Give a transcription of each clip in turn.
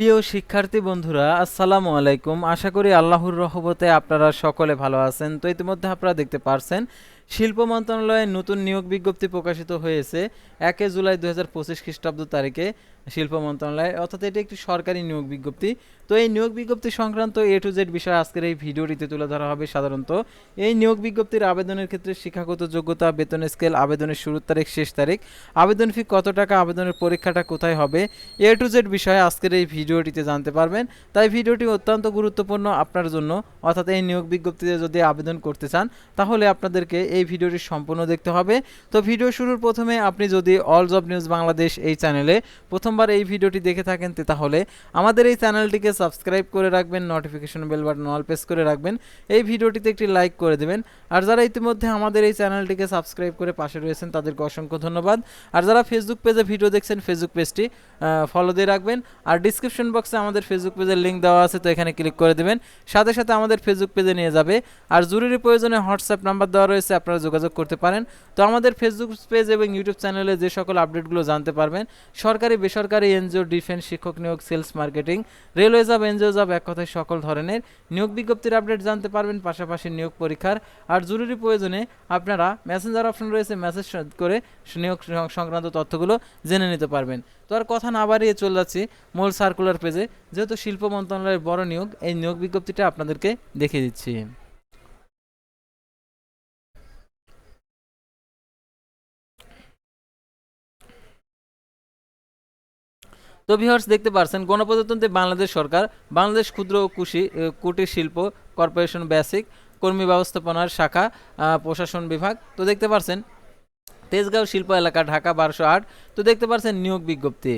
প্রিয় শিক্ষার্থী বন্ধুরা, আসসালামু আলাইকুম। আশা করি আল্লাহর রহমতে আপনারা সকলে ভালো আছেন। তো ইতিমধ্যে আপনারা দেখতে পারছেন, শিল্প মন্ত্রণালয়ে নতুন নিয়োগ বিজ্ঞপ্তি প্রকাশিত হয়েছে। একে জুলাই দু হাজার পঁচিশ খ্রিস্টাব্দ তারিখে। শিল্প মন্ত্রণালয়, অর্থাৎ এটি একটি সরকারি নিয়োগ বিজ্ঞপ্তি। তো এই নিয়োগ বিজ্ঞপ্তি সংক্রান্ত এ টু জেড বিষয় আজকের এই ভিডিওটিতে তুলে ধরা হবে সাধারণত, এই নিয়োগ বিজ্ঞপ্তির আবেদনের ক্ষেত্রে শিক্ষাগত যোগ্যতা, বেতন স্কেল আবেদনের শুরুর তারিখ, শেষ তারিখ, আবেদন ফি কত টাকা, আবেদনের পরীক্ষাটা কোথায় হবে এ টু জেড বিষয়ে আজকের এই ভিডিওটিতে জানতে পারবেন। তাই ভিডিওটি অত্যন্ত গুরুত্বপূর্ণ আপনার জন্য, অর্থাৎ এই নিয়োগ বিজ্ঞপ্তিতে যদি আবেদন করতে চান, তাহলে আপনাদেরকে এই ভিডিওটি সম্পূর্ণ দেখতে হবে। তো ভিডিও শুরুর প্রথমে আপনি যদি অল জব নিউজ বাংলাদেশ এই চ্যানেলে প্রথমবার এই ভিডিওটি দেখে থাকেন তাহলে আমাদের এই চ্যানেলটিকে সাবস্ক্রাইব করে রাখবেন notification bell button all press করে রাখবেন, এই ভিডিওটিতে একটি লাইক করে দেবেন। আর যারা ইতিমধ্যে আমাদের এই চ্যানেলটিকে সাবস্ক্রাইব করে পাশে রয়েছেন, তাদেরকে অসংখ্য ধন্যবাদ। আর যারা ফেসবুক পেজে ভিডিও দেখছেন ফেসবুক পেজটি ফলো দিয়ে রাখবেন। আর ডিসক্রিপশন বক্সে আমাদের ফেসবুক পেজের লিঙ্ক দেওয়া আছে, তো এখানে ক্লিক করে দেবেন। সাথে সাথে আমাদের ফেসবুক পেজে নিয়ে যাবে। আর জরুরি প্রয়োজনে হোয়াটসঅ্যাপ নাম্বার দেওয়া রয়েছে, আপনারা যোগাযোগ করতে পারেন। তো আমাদের ফেসবুক পেজ এবং ইউটিউব চ্যানেলে যে সকল আপডেটগুলো জানতে পারবেন, সরকারি, বেসরকারি এনজিও, ডিফেন্স শিক্ষক নিয়োগ, sales marketing, railway job, NGO job এক কথায় সকল ধরনের নিয়োগ বিজ্ঞপ্তির আপডেট জানতে পারবেন, পাশাপাশি নিয়োগ পরীক্ষার আর জরুরি প্রয়োজনে আপনারা মেসেঞ্জার অপশন রয়েছে মেসেজ করে নিয়োগ সংক্রান্ত তথ্যগুলো জেনে নিতে পারবেন। তো আর কথা না বাড়িয়ে চলে যাচ্ছি মূল সার্কুলার পেজে যেহেতু শিল্প মন্ত্রণালয়ের বড় নিয়োগ, এই নিয়োগ বিজ্ঞপ্তিটা আপনাদেরকে দেখিয়ে দিচ্ছি। তো ভিউয়ার্স দেখতে পারছেন, গণপ্রজাতন্ত্রী বাংলাদেশ সরকার, বাংলাদেশ ক্ষুদ্র কুশি কুটির শিল্প কর্পোরেশন বেসিক, কর্মী ব্যবস্থাপনার শাখা প্রশাসন বিভাগ। তো দেখতে পারছেন, তেজগাঁও শিল্প এলাকা, ঢাকা বারোশো আট। তো দেখতে পারছেন নিয়োগ বিজ্ঞপ্তি।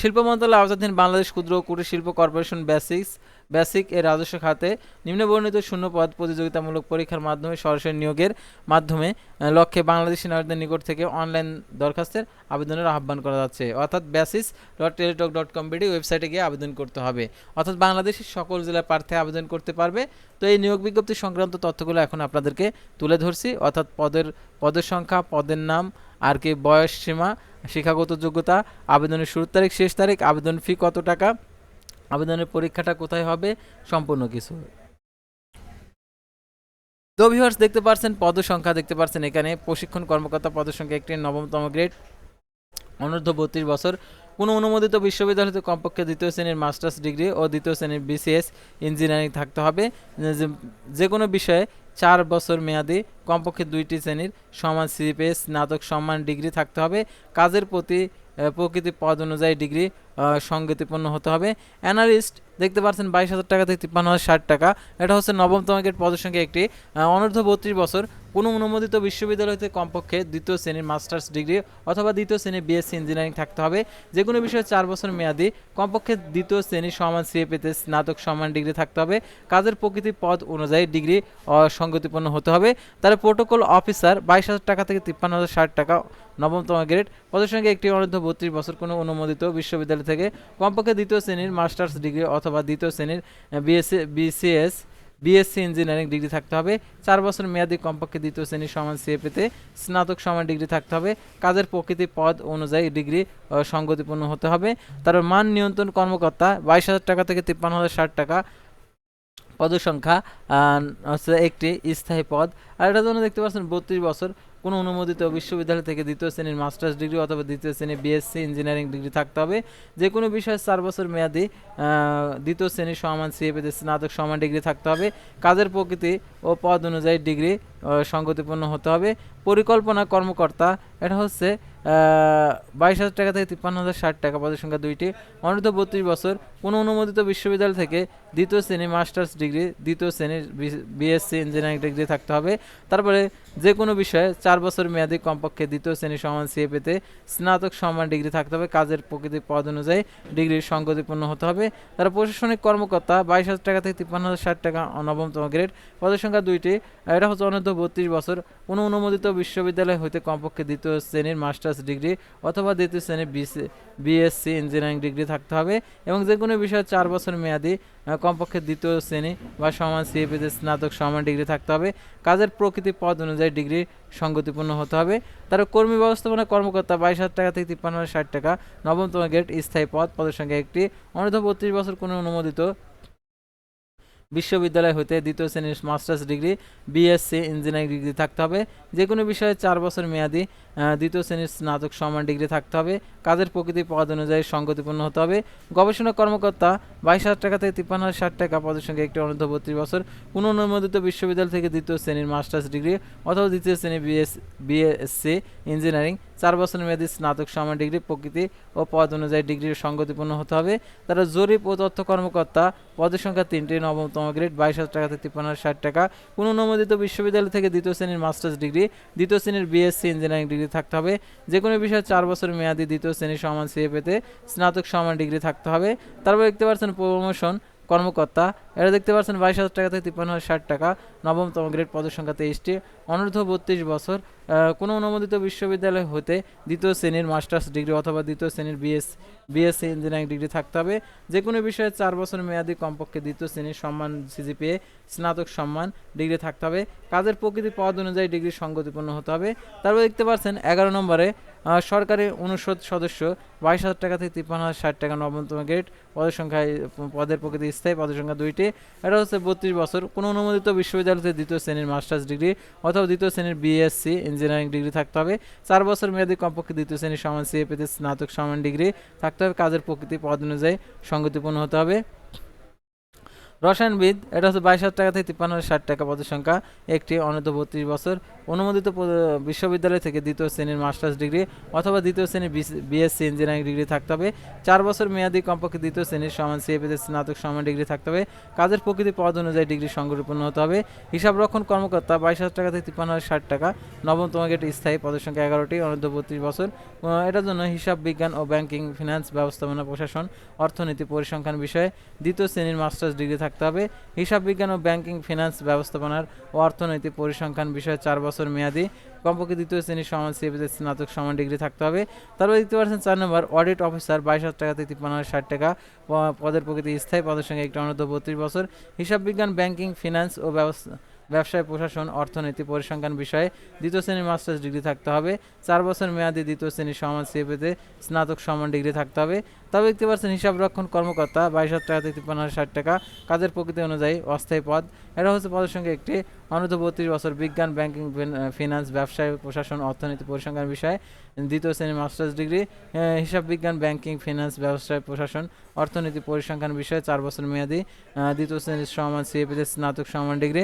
শিল্প মন্ত্রণালয় আওতাধীন বাংলাদেশ ক্ষুদ্র কুটির শিল্প কর্পোরেশন বেসিক্স বেসিক এর রাজস্ব খাতে নিম্নবর্ণিত শূন্য পদ প্রতিযোগিতামূলক পরীক্ষার মাধ্যমে সরাসরি নিয়োগের মাধ্যমে লক্ষ্যে বাংলাদেশি নাগরিকদের নিকট থেকে অনলাইন দরখাস্তের আবেদনের আহ্বান করা যাচ্ছে। অর্থাৎ basis dot teletalk dot com BD ওয়েবসাইটে গিয়ে আবেদন করতে হবে। অর্থাৎ বাংলাদেশের সকল জেলার প্রার্থী আবেদন করতে পারবে। তো এই নিয়োগ বিজ্ঞপ্তি সংক্রান্ত তথ্যগুলো এখন আপনাদেরকে তুলে ধরছি। অর্থাৎ পদের পদের সংখ্যা, পদের নাম, আর কি বয়স সীমা, শিক্ষাগত যোগ্যতা, আবেদনের শুরুর তারিখ, শেষ তারিখ, আবেদন ফি কত টাকা আবেদনের পরীক্ষাটা কোথায় হবে? সম্পূর্ণ কিছু। তো ভিউয়ার্স দেখতে পারছেন পদ সংখ্যা দেখতে পারছেন এখানে প্রশিক্ষণ কর্মকর্তা পদের সংখ্যা একটি নবমতম গ্রেড অনূর্ধ্ব বত্রিশ বছর। কোনো অনুমোদিত বিশ্ববিদ্যালয় হতে কমপক্ষে দ্বিতীয় শ্রেণির মাস্টার্স ডিগ্রি ও দ্বিতীয় শ্রেণির বিসিএস ইঞ্জিনিয়ারিং থাকতে হবে। যে- কোনো বিষয়ে চার বছর মেয়াদি কমপক্ষে দুইটি শ্রেণির সমান সিপিএস স্নাতক সম্মান ডিগ্রি থাকতে হবে। কাজের প্রতি প্রকৃতি পদ অনুযায়ী ডিগ্রি সংগতিপূর্ণ হতে হবে। অ্যানালিস্ট দেখতে পাচ্ছেন বাইশ হাজার টাকা থেকে তিপ্পান্ন হাজার ষাট টাকা। এটা হচ্ছে নবম তমাকের পদের সঙ্গে একটি। অনূর্ধ্ব বত্রিশ বছর। কোনো অনুমোদিত বিশ্ববিদ্যালয় হতে কমপক্ষে দ্বিতীয় শ্রেণির মাস্টার্স ডিগ্রি অথবা দ্বিতীয় শ্রেণির বিএসসি ইঞ্জিনিয়ারিং থাকতে হবে। যে কোনো বিষয়ে চার বছর মেয়াদি, কমপক্ষে দ্বিতীয় শ্রেণির সমান সিএপিতে স্নাতক সমান ডিগ্রি থাকতে হবে। কাজের প্রকৃতি পদ অনুযায়ী ডিগ্রি সঙ্গতিপূর্ণ হতে হবে। তার প্রোটোকল অফিসার বাইশ হাজার টাকা থেকে তিপ্পান্ন হাজার ষাট টাকা নবমতম গ্রেড। পদের সঙ্গে একটি অনূর্ধ্ব বত্রিশ বছর কোনো অনুমোদিত বিশ্ববিদ্যালয় থেকে কমপক্ষে দ্বিতীয় শ্রেণির মাস্টার্স ডিগ্রি অথবা দ্বিতীয় শ্রেণির BSc BCS BSc engineering degree থাকতে হবে। চার বছর মেয়াদি কমপক্ষে দ্বিতীয় শ্রেণির সমান সিএপিতে স্নাতক সমান ডিগ্রি থাকতে হবে। কাজের প্রকৃতি পদ অনুযায়ী ডিগ্রি সংগতিপূর্ণ হতে হবে। তারপর মান নিয়ন্ত্রণ কর্মকর্তা বাইশ হাজার টাকা থেকে তিপ্পান্ন হাজার ষাট টাকা পদসংখ্যা সংখ্যা হচ্ছে একটি স্থায়ী পদ। আর এটা জন্য দেখতে পাচ্ছেন বত্রিশ বছর কোনো অনুমোদিত বিশ্ববিদ্যালয় থেকে দ্বিতীয় শ্রেণির মাস্টার্স ডিগ্রি অথবা দ্বিতীয় শ্রেণির বিএসসি ইঞ্জিনিয়ারিং ডিগ্রি থাকতে হবে। যে কোনো বিষয়ে চার বছর মেয়াদি দ্বিতীয় শ্রেণির সমান সিএপিতে স্নাতক সমান ডিগ্রি থাকতে হবে। কাজের প্রকৃতি ও পদ অনুযায়ী ডিগ্রি সঙ্গতিপূর্ণ হতে হবে। পরিকল্পনা কর্মকর্তা, এটা হচ্ছে বাইশ হাজার টাকা থেকে তিপ্পান্ন হাজার ষাট টাকা পদের সংখ্যা দুইটি। অনূর্ধ্ব বত্রিশ বছর কোনো অনুমোদিত বিশ্ববিদ্যালয় থেকে দ্বিতীয় শ্রেণির মাস্টার্স ডিগ্রি, দ্বিতীয় শ্রেণির বিএসসি ইঞ্জিনিয়ারিং ডিগ্রি থাকতে হবে। তারপরে যে কোনো বিষয়ে চার বছর মেয়াদি কমপক্ষে দ্বিতীয় শ্রেণির সমান সিএপিতে স্নাতক সমান ডিগ্রি থাকতে হবে। কাজের প্রকৃতি পদ অনুযায়ী ডিগ্রি সংগতিপূর্ণ হতে হবে। তারা প্রশাসনিক কর্মকর্তা, বাইশ হাজার টাকা থেকে তিপ্পান্ন হাজার ষাট টাকা নবমতম গ্রেড পদের সংখ্যা দুইটি। এটা হচ্ছে অনূর্ধ্ব বত্রিশ বছর কোনো অনুমোদিত বিশ্ববিদ্যালয় হইতে কমপক্ষে দ্বিতীয় শ্রেণির মাস্টার্স ডিগ্রি অথবা দ্বিতীয় শ্রেণির বিএসসি ইঞ্জিনিয়ারিং ডিগ্রি থাকতে হবে এবং যে কোনো বিষয়ে চার বছর মেয়াদি কমপক্ষে দ্বিতীয় শ্রেণি বা সমান সিএপিতে স্নাতক সমান ডিগ্রি থাকতে হবে। কাজের প্রকৃতি পদ অনুযায়ী ডিগ্রি সঙ্গতিপূর্ণ হতে হবে। তার কর্মী ব্যবস্থাপনা কর্মকর্তা বাইশ হাজার টাকা থেকে তিপ্পান্ন ষাট টাকা। নবমতম গেট স্থায়ী পদ। পদের সংখ্যা একটি। অনূর্ধ্ব বত্রিশ বছর কোনো অনুমোদিত বিশ্ববিদ্যালয় হতে দ্বিতীয় শ্রেণির masters degree BSc engineering degree থাকতে হবে। যে কোনো বিষয়ে চার বছর মেয়াদি দ্বিতীয় শ্রেণির স্নাতক সমান ডিগ্রি থাকতে হবে। কাজের প্রকৃতি পদ অনুযায়ী সঙ্গতিপূর্ণ হতে হবে। গবেষণা কর্মকর্তা বাইশ হাজার টাকা থেকে তিপ্পান্ন হাজার ষাট টাকা পদের সঙ্গে একটি অনূর্ধ্ব বত্রিশ বছর কোনো অনুমোদিত বিশ্ববিদ্যালয় থেকে দ্বিতীয় শ্রেণির মাস্টার্স ডিগ্রি অথবা দ্বিতীয় শ্রেণির বিএস বিএসসি ইঞ্জিনিয়ারিং চার বছর মেয়াদী স্নাতক সমান ডিগ্রি প্রকৃতি ও পদ অনুযায়ী ডিগ্রির সঙ্গতিপূর্ণ হতে হবে। তারা জরিপ ও তথ্য কর্মকর্তা, পদের সংখ্যা তিনটি, নবমতম গ্রেড বাইশ হাজার টাকা থেকে তিপ্পান্ন ষাট টাকা। কোনো অনুমোদিত বিশ্ববিদ্যালয় থেকে দ্বিতীয় শ্রেণির মাস্টার্স ডিগ্রি, দ্বিতীয় শ্রেণির বিএসসি ইঞ্জিনিয়ারিং ডিগ্রি থাকতে হবে। যে কোনো বিষয়ে চার বছর মেয়াদি দ্বিতীয় শ্রেণির সমান সিএ পেতে স্নাতক সমান ডিগ্রি থাকতে হবে। তারপর দেখতে পাচ্ছেন প্রমোশন কর্মকর্তা, এটা দেখতে পাচ্ছেন বাইশ হাজার টাকা থেকে তিপ্পান্ন হাজার ষাট টাকা, নবমতম গ্রেড পদের সংখ্যা তেইশটি, অনূর্ধ্ব বত্রিশ বছর কোনো অনুমোদিত বিশ্ববিদ্যালয় হতে দ্বিতীয় শ্রেণির মাস্টার্স ডিগ্রি অথবা দ্বিতীয় শ্রেণির বিএস, বিএসসি ইঞ্জিনিয়ারিং ডিগ্রি থাকতে হবে। যে কোনো বিষয়ে চার বছর মেয়াদি কমপক্ষে দ্বিতীয় শ্রেণির সম্মান, সিজিপিএ, স্নাতক সম্মান ডিগ্রি থাকতে হবে। কাজের প্রকৃতি পদ অনুযায়ী ডিগ্রি সঙ্গতিপূর্ণ হতে হবে। তারপর দেখতে পাচ্ছেন এগারো নম্বরে সরকারি অনুষদ সদস্য, বাইশ হাজার টাকা থেকে তিপ্পান্ন হাজার ষাট টাকা নবমতম গ্রেড, পদের সংখ্যা, পদের প্রকৃতি স্থায়ী, পদের সংখ্যা দুইটি। এটা হচ্ছে বত্রিশ বছর। কোনো অনুমোদিত বিশ্ববিদ্যালয় থেকে দ্বিতীয় শ্রেণির মাস্টার্স ডিগ্রি অথবা দ্বিতীয় শ্রেণির বিএসসি ইঞ্জিনিয়ারিং ডিগ্রি থাকতে হবে। চার বছর মেয়াদী কমপক্ষে দ্বিতীয় শ্রেণির সমান সিএপিতে স্নাতক সমান ডিগ্রি থাকতে হবে। কাজের প্রকৃতি পদ অনুযায়ী সঙ্গতিপূর্ণ হতে হবে। রসায়নবিদ, এটা হচ্ছে বাইশ হাজার টাকা থেকে তিপ্পান্ন হাজার ষাট টাকা পদের সংখ্যা, একটি অনূর্ধ্ব বত্রিশ বছর। অনুমোদিত বিশ্ববিদ্যালয় থেকে দ্বিতীয় শ্রেণির মাস্টার্স ডিগ্রি অথবা দ্বিতীয় শ্রেণির বিএসসি ইঞ্জিনিয়ারিং ডিগ্রি থাকতে হবে। চার বছর মেয়াদি কমপক্ষে দ্বিতীয় শ্রেণির সমান সিএপিতে স্নাতক সমান ডিগ্রি থাকতে হবে। কাজের প্রকৃতি পদ অনুযায়ী ডিগ্রি সংরক্ষণ হতে হবে। হিসাব রক্ষণ কর্মকর্তা, বাইশ হাজার টাকা থেকে তিপ্পান্ন হাজার ষাট টাকা। নবমতম গেট স্থায়ী পদের সংখ্যা এগারোটি, অনূর্ধ্ব বত্রিশ বছর। এটার জন্য হিসাব বিজ্ঞান ও ব্যাংকিং, ফিনান্স ব্যবস্থাপনা, প্রশাসন, অর্থনীতি পরিসংখ্যান বিষয়ে দ্বিতীয় শ্রেণির মাস্টার্স ডিগ্রি থাকতে হবে। হিসাব বিজ্ঞান ও ব্যাংকিং, ফিনান্স ব্যবস্থাপনার ও অর্থনৈতিক পরিসংখ্যান বিষয়ে চার বছর মেয়াদি, কমপক্ষে দ্বিতীয় শ্রেণির সমান সিএপিতে স্নাতক সমান ডিগ্রি থাকতে হবে। তারপর দেখতে পাচ্ছেন চার নম্বর, অডিট অফিসার, বাইশ হাজার টাকা থেকে তিপ্পান্ন হাজার ষাট টাকা পদের প্রকৃতি স্থায়ী পদের সঙ্গে একটি অনুদ্ধ বত্রিশ বছর। হিসাব বিজ্ঞান, ব্যাংকিং, ফিনান্স ও ব্যবস্থা ব্যবসায়, প্রশাসন, অর্থনীতি, পরিসংখ্যান বিষয়ে দ্বিতীয় শ্রেণির মাস্টার্স ডিগ্রি থাকতে হবে। চার বছর মেয়াদী দ্বিতীয় শ্রেণির সমান সিএপিতে স্নাতক সমান ডিগ্রি থাকতে হবে। তবে দেখতে পাচ্ছেন হিসাব রক্ষণ কর্মকর্তা বাইশ হাজার টাকা থেকে তিপ্পান্ন হাজার ষাট টাকা কাজের প্রকৃতি অনুযায়ী অস্থায়ী পদ। এটা হচ্ছে পদের সঙ্গে একটি অনূর্ধ্ব বত্রিশ বছর বিজ্ঞান, ব্যাংকিং ফিনান্স, ব্যবসায়, প্রশাসন, অর্থনীতি, পরিসংখ্যান বিষয়ে দ্বিতীয় শ্রেণির মাস্টার্স ডিগ্রি। হিসাব বিজ্ঞান, ব্যাংকিং, ফিনান্স, ব্যবসায়, প্রশাসন, অর্থনীতি, পরিসংখ্যান বিষয়ে চার বছর মেয়াদি দ্বিতীয় শ্রেণির সমান সিএপিতে স্নাতক সমান ডিগ্রি।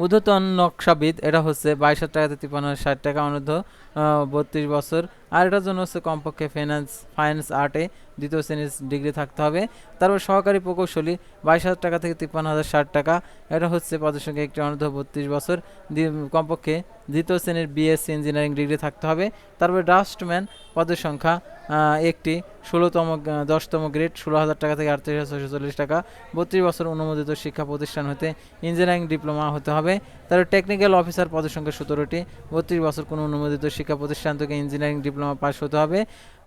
ঊর্ধ্বতন নকশাবিদ এটা হচ্ছে বাইশ হাজার টাকা, তিপ্পান্ন ষাট টাকা অনূর্ধ্ব বত্রিশ বছর। আর এটার জন্য হচ্ছে কমপক্ষে ফিনান্স ফাইন্যান্স আর্টে দ্বিতীয় শ্রেণির ডিগ্রি থাকতে হবে। তারপর সহকারী প্রকৌশলী, বাইশ হাজার টাকা থেকে তিপ্পান্ন হাজার ষাট টাকা। এটা হচ্ছে পদের একটি অনূর্ধ্ব বত্রিশ বছর। কমপক্ষে দ্বিতীয় শ্রেণির বিএসসি ইঞ্জিনিয়ারিং ডিগ্রি থাকতে হবে। তারপরে ডাস্টম্যান পদের সংখ্যা একটি ষোলোতম দশতম গ্রেড, ষোলো হাজার টাকা থেকে আটত্রিশ হাজার ছশো চল্লিশ টাকা। বত্রিশ বছর অনুমোদিত শিক্ষা প্রতিষ্ঠান হতে ইঞ্জিনিয়ারিং ডিপ্লোমা হতে হবে। তারপর টেকনিক্যাল অফিসার পদের সংখ্যা সতেরোটি। বত্রিশ বছর কোনো অনুমোদিত শিক্ষা প্রতিষ্ঠান থেকে ইঞ্জিনিয়ারিং ডিপ্লোমা পাস হতে হবে।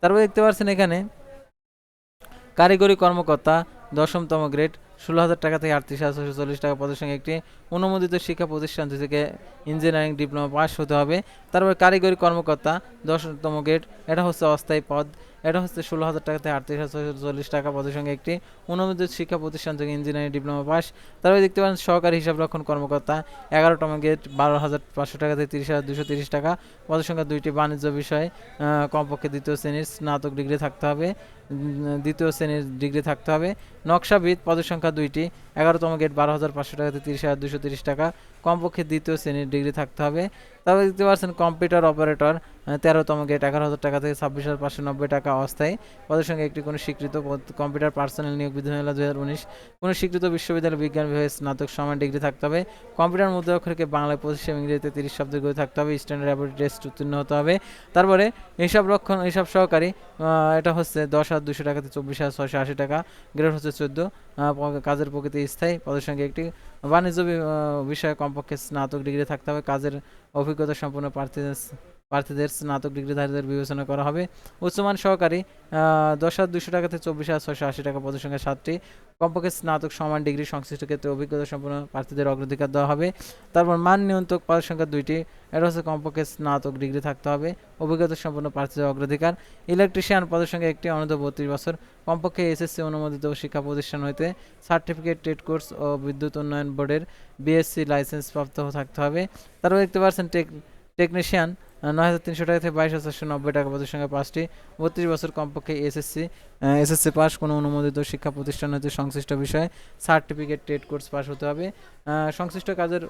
তারপর দেখতে পাচ্ছেন এখানে কারিগরি কর্মকর্তা দশমতম গ্রেড ষোলো হাজার টাকা থেকে আটত্রিশ হাজার ছশো চল্লিশ টাকা পদের সঙ্গে একটি অনুমোদিত শিক্ষা প্রতিষ্ঠান থেকে ইঞ্জিনিয়ারিং ডিপ্লোমা পাস হতে হবে। তারপর কারিগরি কর্মকর্তা, দশতম গ্রেড, এটা হচ্ছে অস্থায়ী পদ। এটা হচ্ছে ষোলো হাজার টাকা থেকে আটত্রিশ হাজার ছশো চল্লিশ টাকা পদের সঙ্গে একটি অনুমোদিত শিক্ষা প্রতিষ্ঠান থেকে ইঞ্জিনিয়ারিং ডিপ্লোমা পাস তারপরে দেখতে পারেন সহকারী হিসাব রক্ষণ কর্মকর্তা, এগারোতম গেট বারো হাজার পাঁচশো টাকা থেকে তিরিশ হাজার দুশো তিরিশ টাকা পদের সংখ্যা দুইটি বাণিজ্য বিষয়ে কমপক্ষে দ্বিতীয় শ্রেণির স্নাতক ডিগ্রি থাকতে হবে দ্বিতীয় শ্রেণির ডিগ্রি থাকতে হবে। নকশাবিদ পদের সংখ্যা দুইটি, এগারোতম গেট বারো হাজার পাঁচশো টাকাতে তিরিশ হাজার দুশো তিরিশ টাকা। কমপক্ষে দ্বিতীয় শ্রেণির ডিগ্রি থাকতে হবে। তারপর দেখতে পাচ্ছেন কম্পিউটার অপারেটর তেরোতম গেট এগারো হাজার টাকা থেকে ছাব্বিশ হাজার পাঁচশো নব্বই টাকা অস্থায়ী। পদের সঙ্গে একটি কোনো স্বীকৃত কম্পিউটার পার্সোনাল নিয়োগ বিধিমালা দুই হাজার উনিশ। কোনো স্বীকৃত বিশ্ববিদ্যালয় বিজ্ঞান বিভাগে স্নাতক সমান ডিগ্রি থাকতে হবে। কম্পিউটার মুদ্রা অক্ষরকে বাংলায় পঁচিশ ইংরেজিতে তিরিশ শব্দের করে থাকতে হবে? স্ট্যান্ডার্ড অ্যাবিলিটি টেস্ট উত্তীর্ণ হতে হবে। তারপরে হিসাব রক্ষণ হিসাব সহকারী এটা হচ্ছে দশ হাজার দুশো টাকা থেকে চব্বিশ হাজার ছয়শো আশি টাকা। গ্রেড হচ্ছে চোদ্দ কাজের প্রকৃতি স্থায়ী। পদের সঙ্গে একটি বাণিজ্য বিষয়ে কমপক্ষে স্নাতক ডিগ্রি থাকতে হবে। কাজের অভিজ্ঞতা সম্পন্ন প্রার্থীদের প্রার্থীদের স্নাতক ডিগ্রিধারীদের বিবেচনা করা হবে। উচ্চমান সহকারী দশ হাজার দুশো টাকা থেকে চব্বিশ হাজার ছয়শো আশি টাকা পদের সংখ্যা সাতটি। কমপক্ষে স্নাতক সমান ডিগ্রি সংশ্লিষ্ট ক্ষেত্রে অভিজ্ঞতা সম্পন্ন প্রার্থীদের অগ্রাধিকার দেওয়া হবে। তারপর মান নিয়ন্ত্রক পদের সংখ্যা দুইটি। এটা হচ্ছে কমপক্ষে স্নাতক ডিগ্রি থাকতে হবে। অভিজ্ঞতা সম্পন্ন প্রার্থীদের অগ্রাধিকার। ইলেকট্রিশিয়ান পদের সংখ্যা একটি অনূর্ধ্ব বত্রিশ বছর। কমপক্ষে এসএসসি অনুমোদিত শিক্ষা প্রতিষ্ঠান হইতে সার্টিফিকেট ট্রেড কোর্স ও বিদ্যুৎ উন্নয়ন বোর্ডের বিএসসি লাইসেন্স প্রাপ্ত থাকতে হবে। তারপর দেখতে পাচ্ছেন টেক টেকনিশিয়ান। নয় হাজার তিনশো টাকা থেকে বাইশ হাজার নব্বই টাকা পদের সংখ্যা পাঁচটি। বত্রিশ বছর কমপক্ষে এসএসসি এসএসসি পাস, কোনো অনুমোদিত শিক্ষা প্রতিষ্ঠান হতে সংশ্লিষ্ট বিষয়ে সার্টিফিকেট ট্রেড কোর্স পাস হতে হবে। সংশ্লিষ্ট কাজের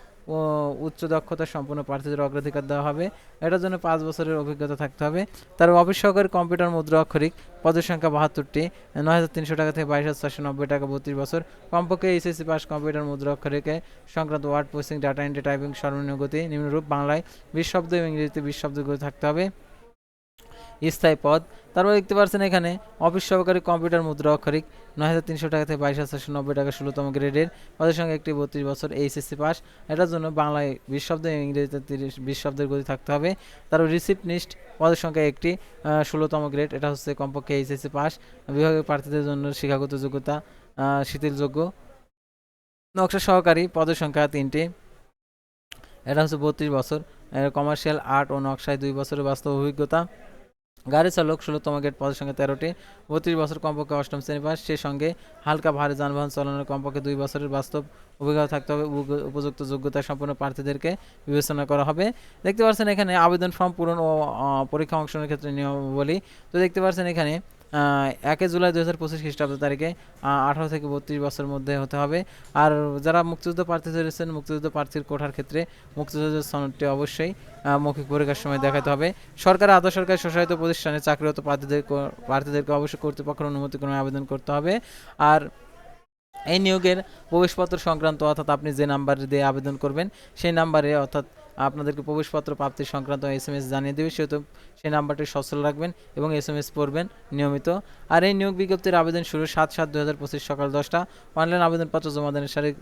উচ্চ দক্ষতা সম্পন্ন প্রার্থীদের অগ্রাধিকার দেওয়া হবে। এটার জন্য পাঁচ বছরের অভিজ্ঞতা থাকতে হবে। তার অফিস সহকারী কম্পিউটার মুদ্রা অক্ষরিক পদের সংখ্যা বাহাত্তরটি। নয় হাজার তিনশো টাকা থেকে বাইশ হাজার চারশো নব্বই টাকা বত্রিশ বছর। কমপক্ষে এইচএসসি পাস কম্পিউটার মুদ্রা রেখে সংক্রান্ত word posting data entry, typing, সর্বনিম্ন গতি, নিম্নরূপ বাংলায় বিশ শব্দ এবং ইংরেজিতে বিশ শব্দ থাকতে হবে। স্থায়ী পদ। তারপর দেখতে পাচ্ছেন এখানে অফিস সহকারী কম্পিউটার মুদ্রা অক্ষরিক নয় হাজার তিনশো টাকা থেকে বাইশ হাজার নব্বই টাকা ষোলোতম গ্রেডের, পদের সঙ্গে একটি বত্রিশ বছর এইচএসসি পাস। এটার জন্য বাংলায় বিশ শব্দ এবং ইংরেজিতে তিরিশ, বিশ শব্দের গতি থাকতে হবে। তারপর রিসিপনিস্ট পদের সংখ্যা একটি ষোলোতম গ্রেড এটা হচ্ছে কমপক্ষে এইচএসসি পাস। বিভাগীয় প্রার্থীদের জন্য শিক্ষাগত যোগ্যতা শিথিলযোগ্য। নকশা সহকারী পদের সংখ্যা তিনটি। এটা হচ্ছে বত্রিশ বছর কমার্শিয়াল আর্ট ও নকশায় দুই বছরের বাস্তব অভিজ্ঞতা। গাড়ি চালক ষোলোতম গেট পদের সঙ্গে তেরোটি, বত্রিশ বছর কমপক্ষে অষ্টম শ্রেণি পাস। সেই সঙ্গে হালকা ভারী যানবাহন চালানোর কমপক্ষে দুই বছরের বাস্তব অভিজ্ঞতা থাকতে হবে। উপযুক্ত যোগ্যতা সম্পন্ন প্রার্থীদেরকে বিবেচনা করা হবে। দেখতে পাচ্ছেন এখানে আবেদন ফর্ম পূরণ ও পরীক্ষা অংশগ্রহণের ক্ষেত্রে নিয়মাবলী। তো দেখতে পাচ্ছেন এখানে একে জুলাই দু হাজার পঁচিশ খ্রিস্টাব্দ তারিখে আঠারো থেকে বত্রিশ বছরের মধ্যে হতে হবে। আর যারা মুক্তিযুদ্ধ প্রার্থী রয়েছেন মুক্তিযুদ্ধ প্রার্থীর কোঠার ক্ষেত্রে মুক্তিযুদ্ধের সনদটি অবশ্যই মৌখিক পরীক্ষার সময় দেখাতে হবে। সরকার, আধা সরকারি স্বশাসিত প্রতিষ্ঠানে চাকরিরত প্রার্থীদের প্রার্থীদেরকে অবশ্যই কর্তৃপক্ষের অনুমতি ক্রমে আবেদন করতে হবে। আর এই নিয়োগের প্রবেশপত্র সংক্রান্ত অর্থাৎ আপনি যে নাম্বার দিয়ে আবেদন করবেন, সেই নাম্বারে অর্থাৎ আপনাদেরকে প্রবেশপত্র প্রাপ্তি সংক্রান্ত এস এম এস জানিয়ে দেবে, সেহেতু সেই নাম্বারটি সচল রাখবেন এবং এস এম এস পড়বেন নিয়মিত। আর এই নিয়োগ বিজ্ঞপ্তির আবেদন শুরু সাত সাত দু হাজার পঁচিশ সকাল দশটা। অনলাইন আবেদনপত্র জমাদানের তারিখ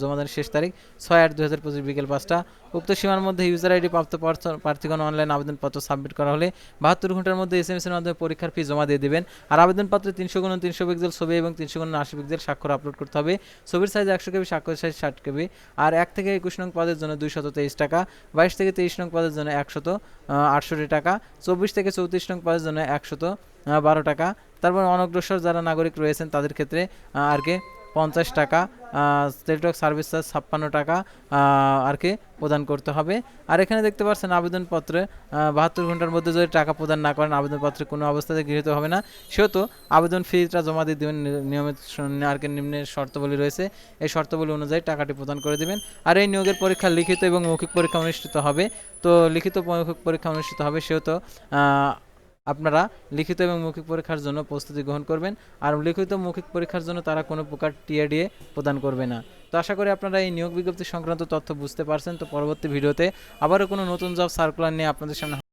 জমাদানের শেষ তারিখ ছয় আট দু হাজার পঁচিশ বিকেল পাঁচটা। উক্ত সীমার মধ্যে ইউজার আইডি প্রাপ্ত প্রার্থ- প্রার্থীগণ অনলাইন আবেদনপত্র সাবমিট করা হলে বাহাত্তর ঘণ্টার মধ্যে এস এম এস এর মাধ্যমে পরীক্ষার ফি জমা দিয়ে দেবেন। আর আবেদনপত্রে তিনশো গুণ তিনশো পিক্সেল ছবি এবং তিনশো গুণ আশি পিক্সেল স্বাক্ষর আপলোড করতে হবে। ছবির সাইজ একশো কেবি স্বাক্ষর সাইজ ষাট কেবি। আর এক থেকে একুশ নং পদের জন্য দুইশত তেইশ টাকা। বাইশ থেকে তেইশ নং পদের জন্য একশত আটষট্টি টাকা, চব্বিশ থেকে চৌত্রিশ নং পদের জন্য একশত বারো টাকা। তারপর অনগ্রসর যারা নাগরিক রয়েছেন, তাদের ক্ষেত্রে আর কি পঞ্চাশ টাকা টেলিটক সার্ভিস চার্জ ছাপ্পান্ন টাকা আর কি প্রদান করতে হবে। আর এখানে দেখতে পাচ্ছেন আবেদনপত্রে বাহাত্তর ঘণ্টার মধ্যে যদি টাকা প্রদান না করেন, আবেদনপত্রে কোনো অবস্থাতে গৃহীত হবে না। সেহেতু আবেদন ফিটা জমা দিয়ে দেবেন নিয়মিত আর কি নিম্নের শর্তাবলী রয়েছে। এই শর্তাবলী অনুযায়ী টাকাটি প্রদান করে দেবেন। আর এই নিয়োগের পরীক্ষা লিখিত এবং মৌখিক পরীক্ষা অনুষ্ঠিত হবে। তো লিখিত মৌখিক পরীক্ষা অনুষ্ঠিত হবে, সেহেতু আপনারা লিখিত এবং মৌখিক পরীক্ষার জন্য প্রস্তুতি গ্রহণ করবেন। আর লিখিত মৌখিক পরীক্ষার জন্য তারা কোনো প্রকার টিআরডিএ প্রদান করবে না। তো আশা করি আপনারা এই নিয়োগ বিজ্ঞপ্তি সংক্রান্ত তথ্য বুঝতে পারছেন। তো পরবর্তী ভিডিওতে আবারও কোনো নতুন জব সার্কুলার নিয়ে আপনাদের সামনে